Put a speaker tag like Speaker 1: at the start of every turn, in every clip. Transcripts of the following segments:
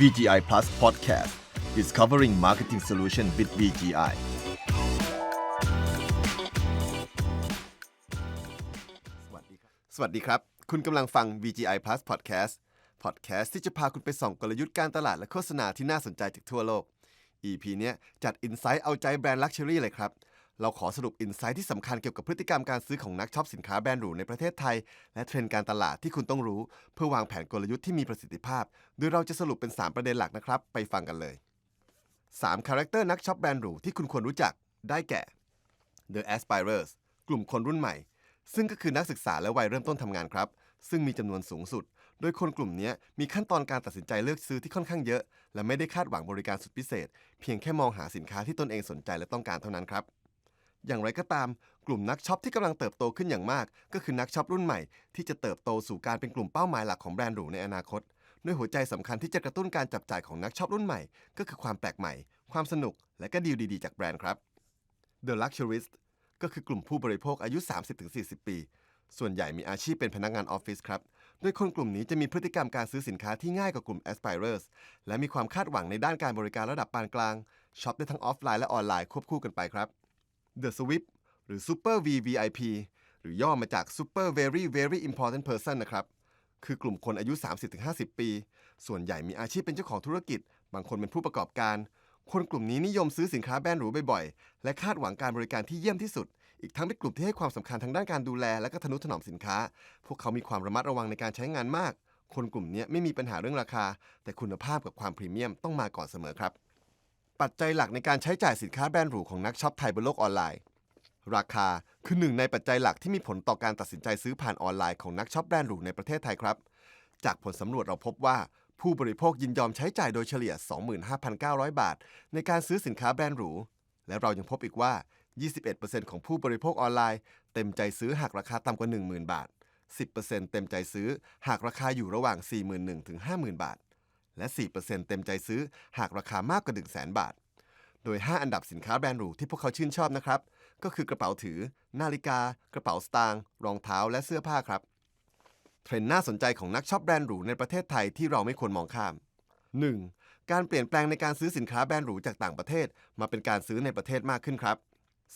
Speaker 1: VGI Plus Podcast Discovering Marketing Solution with VGI สวัสดีครับ สวัสดีครับ คุณกำลังฟัง VGI Plus Podcast Podcast ที่จะพาคุณไปส่องกลยุทธ์การตลาดและโฆษณาที่น่าสนใจจากทั่วโลก EP เนี้ยจัด Insight เอาใจแบรนด์ Luxury เลยครับ เราขอสรุป Insight ที่สำคัญเกี่ยวกับพฤติกรรมการซื้อของนักช็อปสินค้าแบรนด์หรูในประเทศไทย และเทรนด์การตลาดที่คุณต้องรู้ เพื่อวางแผนกลยุทธ์ที่มีประสิทธิภาพ โดยเราจะสรุปเป็น 3 ประเด็นหลักนะครับ ไปฟังกันเลย 3 คาแรคเตอร์นักช็อปแบรนด์หรูที่คุณควรรู้จัก ได้แก่ The Aspirers กลุ่มคนรุ่นใหม่ ซึ่งก็คือนักศึกษาและวัยเริ่มต้นทำงานครับ ซึ่งมีจำนวนสูงสุด โดยคนกลุ่มนี้มีขั้นตอนการตัดสินใจเลือกซื้อที่ค่อนข้างเยอะ และไม่ได้คาดหวังบริการสุดพิเศษ เพียงแค่มองหาสินค้าที่ตนเองสนใจและต้องการเท่านั้นครับ อย่างไรก็ตาม กลุ่มนักช็อปที่กำลังเติบโตขึ้นอย่างมาก ก็คือนักช็อปรุ่นใหม่ ที่จะเติบโตสู่การเป็นกลุ่มเป้าหมายหลักของแบรนด์หรูในอนาคต ด้วยหัวใจสำคัญที่จะกระตุ้นการจับจ่ายของนักช็อปรุ่นใหม่ ก็คือความแปลกใหม่ ความสนุก และก็ดีลดีๆ จากแบรนด์ครับ The Luxurist ก็คือกลุ่มผู้บริโภคอายุ 30-40 ปี ส่วนใหญ่มีอาชีพเป็นพนักงานออฟฟิศครับ โดยคนกลุ่มนี้จะมีพฤติกรรมการซื้อสินค้าที่ง่ายกว่ากลุ่ม Aspirers และมีความคาดหวังในด้านการบริการระดับปานกลาง ช็อปได้ทั้งออฟไลน์และออนไลน์ควบคู่กันไปครับ The Swift หรือ Super VVIP หรือย่อมาจาก Super Very Very Important Person นะครับ คือกลุ่มคนอายุ 30-50 ปี ส่วนใหญ่มีอาชีพเป็นเจ้าของธุรกิจ บางคนเป็นผู้ประกอบการ คนกลุ่มนี้นิยมซื้อสินค้าแบรนด์หรูบ่อยๆ และคาดหวังการบริการที่เยี่ยมที่สุด อีกทั้งเป็นกลุ่มที่ให้ความสำคัญทางด้านการดูแล และก็ทนุถนอมสินค้า พวกเขามีความระมัดระวังในการใช้งานมาก คนกลุ่มนี้ไม่มีปัญหาเรื่องราคา แต่คุณภาพกับความพรีเมียมต้องมาก่อนเสมอครับ ปัจจัยหลักในการใช้จ่ายสินค้าแบรนด์หรูของนักช็อปไทยบนโลกออนไลน์ ราคาคือหนึ่งในปัจจัยหลักที่มีผลต่อการตัดสินใจซื้อผ่านออนไลน์ของนักช็อปแบรนด์หรูในประเทศไทยครับ จากผลสำรวจเราพบว่า ผู้บริโภคยินยอมใช้จ่ายโดยเฉลี่ย 25,900 บาท ในการซื้อสินค้าแบรนด์หรู และเรายังพบอีกว่า 21%ของผู้บริโภคออนไลน์ เต็มใจซื้อหากราคาต่ำกว่า 10,000 บาท 10%เต็มใจซื้อหากราคาอยู่ระหว่าง 41,000 ถึง 50,000 บาท และ 4%เต็มใจซื้อหากราคามากกว่า 100,000บาท โดย 5 อันดับสินค้าแบรนด์หรูที่พวกเขาชื่นชอบนะครับ ก็คือกระเป๋าถือ นาฬิกา กระเป๋าสตางค์รองเท้าและเสื้อผ้าครับ เทรนด์น่าสนใจของนักช็อปแบรนด์หรูในประเทศไทยที่เราไม่ควรมองข้าม 1. การเปลี่ยนแปลงในการซื้อสินค้าแบรนด์หรูจากต่างประเทศ มาเป็นการซื้อในประเทศมากขึ้นครับ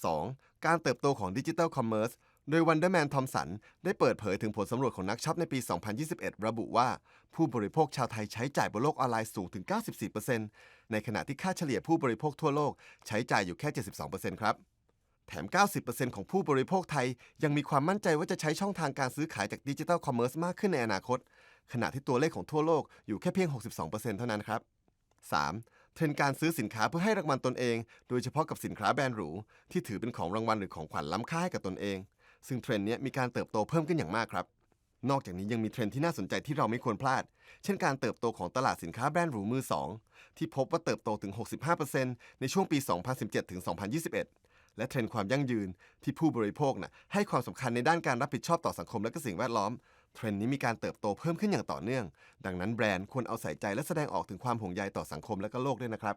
Speaker 1: 2. การเติบโตของดิจิทัลคอมเมอร์ส โดยวันเดอร์แมนทอมสันได้เปิดเผยถึงผลสำรวจของนักช็อปในปี 2021 ระบุว่า ผู้บริโภคชาวไทยใช้จ่ายบนโลกออนไลน์สูงถึง 94%ในขณะที่ค่าเฉลี่ยผู้บริโภคทั่วโลกใช้จ่ายอยู่แค่ 72%ครับ แถม 90%ของผู้บริโภคไทยยังมีความมั่นใจว่าจะใช้ช่องทางการซื้อขายจากดิจิทัลคอมเมอร์สมากขึ้นในอนาคต ขณะที่ตัวเลขของทั่วโลกอยู่แค่เพียง 62%เท่านั้นครับ 3. เทรนการซื้อสินค้าเพื่อให้รางวัลตนเอง โดยเฉพาะกับสินค้าแบรนด์หรู ที่ถือเป็นของรางวัลหรือของขวัญล้ำค่าให้กับตนเอง ซึ่งเทรนด์นี้มีการเติบโตเพิ่มขึ้นอย่างมากครับนอกจากนี้ยังมีเทรนด์ที่น่าสนใจที่เราไม่ควรพลาด เช่นการเติบโตของตลาดสินค้าแบรนด์หรูมือสองที่พบว่าเติบโตถึง 65%ในช่วงปี 2017 ถึง 2021 และเทรนด์ความยั่งยืนที่ผู้บริโภคน่ะให้ความสำคัญในด้านการรับผิดชอบต่อสังคมและก็สิ่งแวดล้อม เทรนด์นี้มีการเติบโตเพิ่มขึ้นอย่างต่อเนื่อง ดังนั้นแบรนด์ควรเอาใส่ใจและแสดงออกถึงความห่วงใยต่อสังคมและก็โลกด้วยนะครับ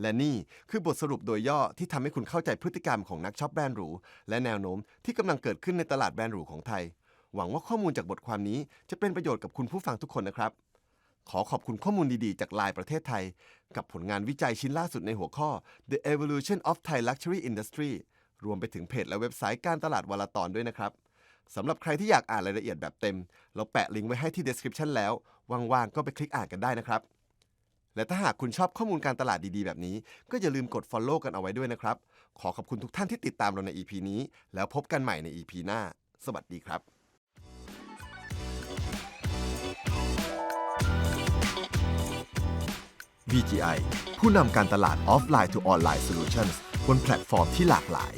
Speaker 1: และนี่คือบทสรุปโดยย่อที่ทำให้คุณเข้าใจพฤติกรรมของนักช็อปแบรนด์หรู และแนวโน้มที่กำลังเกิดขึ้นในตลาดแบรนด์หรูของไทย หวังว่าข้อมูลจากบทความนี้จะเป็นประโยชน์กับคุณผู้ฟังทุกคนนะครับ ขอขอบคุณข้อมูลดีๆ จากไลน์ประเทศไทย กับผลงานวิจัยชิ้นล่าสุดในหัวข้อ The Evolution of Thai Luxury Industry รวมไปถึงเพจและเว็บไซต์การตลาดวลาตอนด้วยนะครับสำหรับใครที่อยากอ่านรายละเอียดแบบเต็ม เราแปะลิงก์ไว้ให้ที่ description แล้ว ว่างๆ ก็ไปคลิกอ่านกันได้นะครับ และถ้าหากคุณชอบข้อมูลการตลาดดีๆ แบบนี้ ก็อย่าลืมกด follow กันเอาไว้ด้วยนะครับ ขอขอบคุณทุกท่านที่ติดตามเราใน EP นี้ แล้วพบกันใหม่ใน EP หน้า สวัสดีครับ VGI ผู้นำการตลาดออฟไลน์ to ออนไลน์ Solutions บนแพลตฟอร์มที่หลากหลาย